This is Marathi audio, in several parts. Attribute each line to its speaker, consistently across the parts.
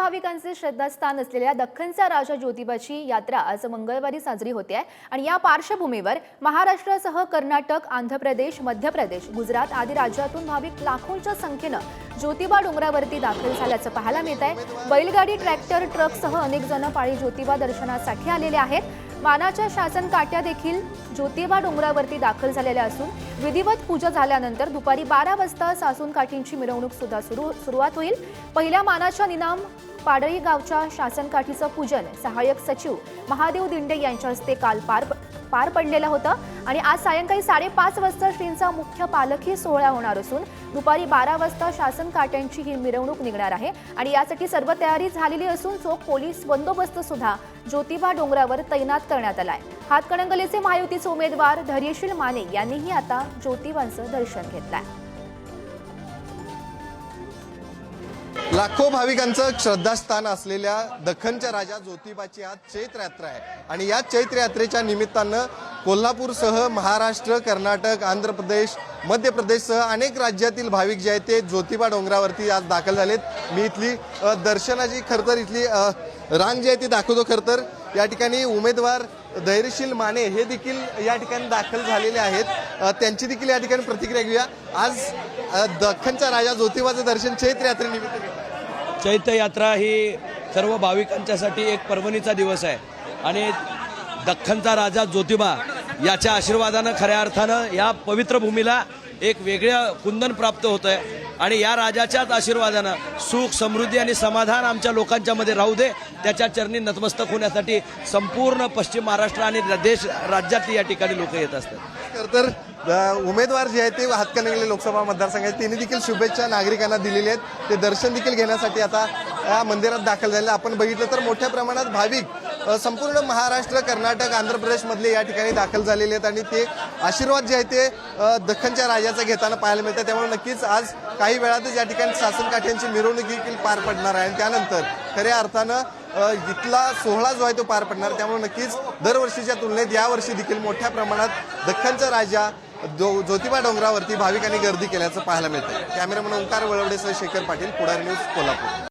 Speaker 1: भाविकांचे श्रद्धास्थान असलेल्या दख्खनचा राजा ज्योतिबाची यात्रा आज मंगळवारी साजरी होते आहे. आणि या पार्श्वभूमीवर महाराष्ट्रासह कर्नाटक आंध्र प्रदेश मध्य प्रदेश गुजरात आदी राज्यातून भाविक लाखोंच्या संख्येनं ज्योतिबा डोंगरावरती दाखल झाल्याचं पाहायला मिळत आहे. बैलगाडी ट्रॅक्टर ट्रकसह अनेक जण पाळी ज्योतिबा दर्शनासाठी आलेले आहेत. मानाच्या शासन काट्या देखील ज्योतिबा डोंगरावरती दाखल झालेल्या असून विधिवत पूजा झाल्यानंतर दुपारी बारा वाजता सासून काठींची मिरवणूक सुद्धा सुरू सुरुवात होईल. पहिल्या मानाच्या निनाम पाडळी गावच्या शासनकाठीचं पूजन सहाय्यक सचिव महादेव दिंडे यांच्या हस्ते काल पार पार पडलेलं होतं. आणि आज सायंकाळी साडेपाच वाजता श्रींचा मुख्य पालखी सोहळा होणार असून दुपारी बारा वाजता शासन काट्यांची ही मिरवणूक निघणार आहे. आणि यासाठी सर्व तयारी झालेली असून चोख पोलीस बंदोबस्त सुद्धा ज्योतिबा डोंगरावर तैनात करण्यात आला आहे. हातकणंगलेचे महायुतीचे उमेदवार धैर्यशील माने यांनीही आता ज्योतिबांचं दर्शन घेतलं आहे
Speaker 2: लाखो भाविकांचं श्रद्धास्थान असलेल्या दख्खनच्या राजा ज्योतिबाची आज चैत्र यात्रा आहे. आणि या चैत्र यात्रेच्या निमित्तानं कोल्हापूरसह महाराष्ट्र कर्नाटक आंध्र प्रदेश मध्य प्रदेशसह अनेक राज्यातील भाविक जे आहेत ते ज्योतिबा डोंगरावरती आज दाखल झालेत. मी इथली दर्शनाची खरं तर इथली रांग जी आहे ती दाखवतो खरं तर या ठिकाणी उमेदवार धैर्यशील माने हे देखील या ठिकाणी दाखल झालेले आहेत. त्यांची देखील या ठिकाणी प्रतिक्रिया घेऊया. आज अ, दख्खनचा राजा ज्योतिबाचं दर्शन चैत्र यात्रेनिमित्त
Speaker 3: चैत्ययात्रा ही सर्व भाविकांच्यासाठी एक पर्वणीचा दिवस आहे. आणि दख्खनचा राजा ज्योतिबा याच्या आशीर्वादानं खऱ्या अर्थानं या पवित्र भूमीला एक वेगळं कुंदन प्राप्त होतं आहे आणि या राजाच्याच आशीर्वादानं सुख समृद्धी आणि समाधान आमच्या लोकांच्या मध्ये राहू दे त्याच्या चरणी नतमस्तक होण्यासाठी संपूर्ण पश्चिम महाराष्ट्र आणि देश राज्यातली या ठिकाणी लोक येत असतात.
Speaker 2: तर उमेदवार जे आहेत ते हातकणंगले लोकसभा मतदारसंघ आहेत. त्यांनी देखील शुभेच्छा नागरिकांना दिलेल्या आहेत. ते दर्शन देखील घेण्यासाठी आता या मंदिरात दाखल झाले आपण बघितलं तर मोठ्या प्रमाणात भाविक संपूर्ण महाराष्ट्र कर्नाटक आंध्र प्रदेशमधले या ठिकाणी दाखल झालेले आहेत. आणि ते आशीर्वाद जे आहे ते दख्खनच्या राजाचा घेताना पाहायला मिळतं त्यामुळे नक्कीच आज काही वेळातच या ठिकाणी सासनकाठ्यांची मिरवणूक देखील पार पडणार आहे. आणि त्यानंतर खऱ्या अर्थानं इथला सोहळा जो आहे तो पार पडणार. त्यामुळे नक्कीच दरवर्षीच्या तुलनेत यावर्षी देखील मोठ्या प्रमाणात दख्खनचा राजा जो ज्योतिबा डोंगरावरती भाविकांनी गर्दी केल्याचं पाहायला मिळतं कॅमेरामन ओंकार वळवडेसह शेखर पाटील पुढारी न्यूज कोल्हापूर.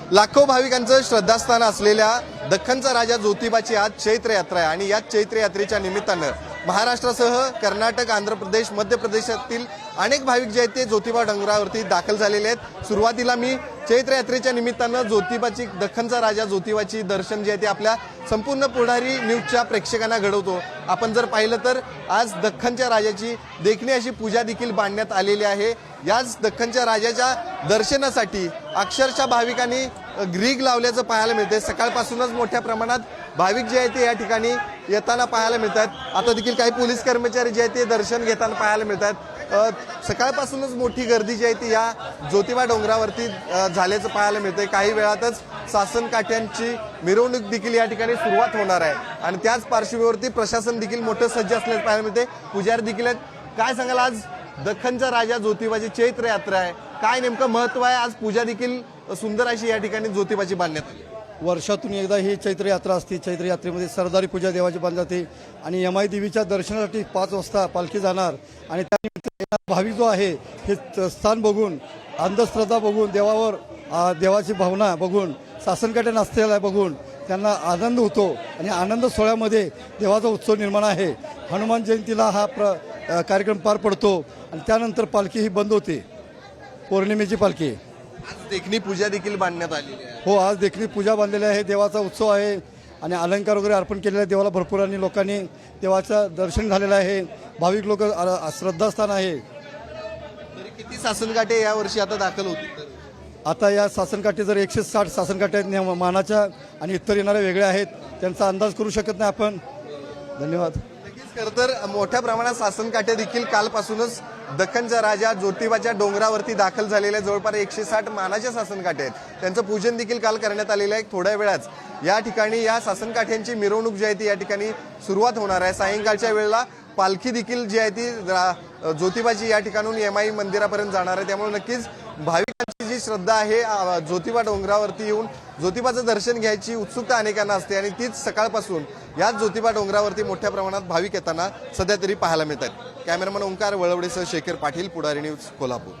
Speaker 2: लाखो भाविकांचं श्रद्धास्थान असलेल्या दख्खनचा राजा ज्योतिबाची आज चैत्र यात्रा आहे आणि या चैत्र यात्रेच्या निमित्तानं महाराष्ट्रासह कर्नाटक आंध्र प्रदेश मध्य प्रदेशातील अनेक भाविक जे आहेत ते ज्योतिबा डोंगरावरती दाखल झालेले आहेत. सुरुवातीला मी चैत्र यात्रेच्या निमित्तानं ज्योतिबाची दख्खनचा राजा ज्योतिबाची दर्शन जे आहे ते आपल्या संपूर्ण पुढारी न्यूजच्या प्रेक्षकांना घडवतो. आपण जर पाहिलं तर आज दख्खनच्या राजाची देखणी अशी पूजा देखील बांधण्यात आलेली आहे. याच दख्खनच्या राजाच्या दर्शनासाठी अक्षरशः भाविकांनी ग्रीग लावल्याचं पाहायला मिळते सकाळपासूनच मोठ्या प्रमाणात भाविक जे आहेत ते या ठिकाणी येताना पाहायला मिळतात आता देखील काही पोलीस कर्मचारी जे आहेत ते दर्शन घेताना पाहायला मिळतात आहेत सकाळपासूनच मोठी गर्दी जी आहे ती या ज्योतिबा डोंगरावरती झाल्याचं पाहायला मिळतंय. काही वेळातच शासन काठ्यांची मिरवणूक देखील या ठिकाणी सुरुवात होणार आहे. आणि त्याच पार्श्वभूमीवरती प्रशासन देखील मोठं सज्ज असल्याचं पाहायला मिळते पुजारी देखील आहेत. काय सांगाल आज? दख्खनचा राजा ज्योतिबाची चैत्र यात्रा आहे. काय नेमकं महत्त्व आहे? आज पूजा देखील सुंदर अशी या ठिकाणी ज्योतिबाची बांधण्यात आली
Speaker 4: वर्षातून एकदा ही चैत्र यात्रा असते. चैत्र यात्रेमध्ये सरदारी पूजा देवाची बांधली जाते आणि यमाई देवीच्या दर्शनासाठी पाच वाजता पालखी जाणार आणि त्यानिमित्त भाविक जो आहे हे स्थान बघून अंधश्रद्धा बघून देवावर देवाची भावना बघून शासनकाठ्या नाचतेला बघून त्यांना आनंद होतो आणि आनंद सोहळ्यामध्ये देवाचा उत्सव निर्माण आहे. हनुमान जयंतीला हा प्र कार्यक्रम पार पडतो आणि त्यानंतर पालखी ही बंद होते. पौर्णिमेची पालखी.
Speaker 2: आज देखणी पूजा देखील बांधण्यात आलेली आहे.
Speaker 4: हो आज देखील पूजा बांधलेली आहे. देवाचा उत्सव आहे आणि अलंकार वगैरे अर्पण केलेला आहे देवाला भरपूर आणि लोकांनी देवाचं दर्शन झालेलं आहे. भाविक लोक श्रद्धास्थान आहे.
Speaker 2: तरी किती शासनकाठे या वर्षी आता दाखल होतील
Speaker 4: आता या शासनकाठी जर एकशे साठ शासनकाठी आहेत मानाच्या आणि इतर येणाऱ्या वेगळ्या आहेत त्यांचा अंदाज करू शकत नाही आपण. धन्यवाद.
Speaker 2: नक्कीच खरं तर मोठ्या प्रमाणात शासनकाठ्या देखील कालपासूनच दखनचा राजा ज्योतिबाच्या डोंगरावरती दाखल झालेल्या जवळपास एकशे साठ मानाच्या शासनकाठ्या आहेत. त्यांचं पूजन देखील काल करण्यात आलेलं आहे. थोड्या वेळाच या ठिकाणी या शासनकाठ्यांची मिरवणूक जी आहे ती या ठिकाणी सुरुवात होणार आहे. सायंकाळच्या वेळेला पालखी देखील जी आहे ती ज्योतिबाची या ठिकाणून एमआई मंदिरापर्यंत जाणार आहे. त्यामुळे नक्कीच भाविकांची जी श्रद्धा आहे ज्योतिबा डोंगरावरती येऊन ज्योतिबाचं दर्शन घ्यायची उत्सुकता अनेकांना असते आणि तीच सकाळपासून याच ज्योतिबा डोंगरावरती मोठ्या प्रमाणात भाविक येताना सध्या तरी पाहायला मिळतात कॅमेरामन ओंकार वळवडेसह शेखर पाटील पुढारी न्यूज कोल्हापूर.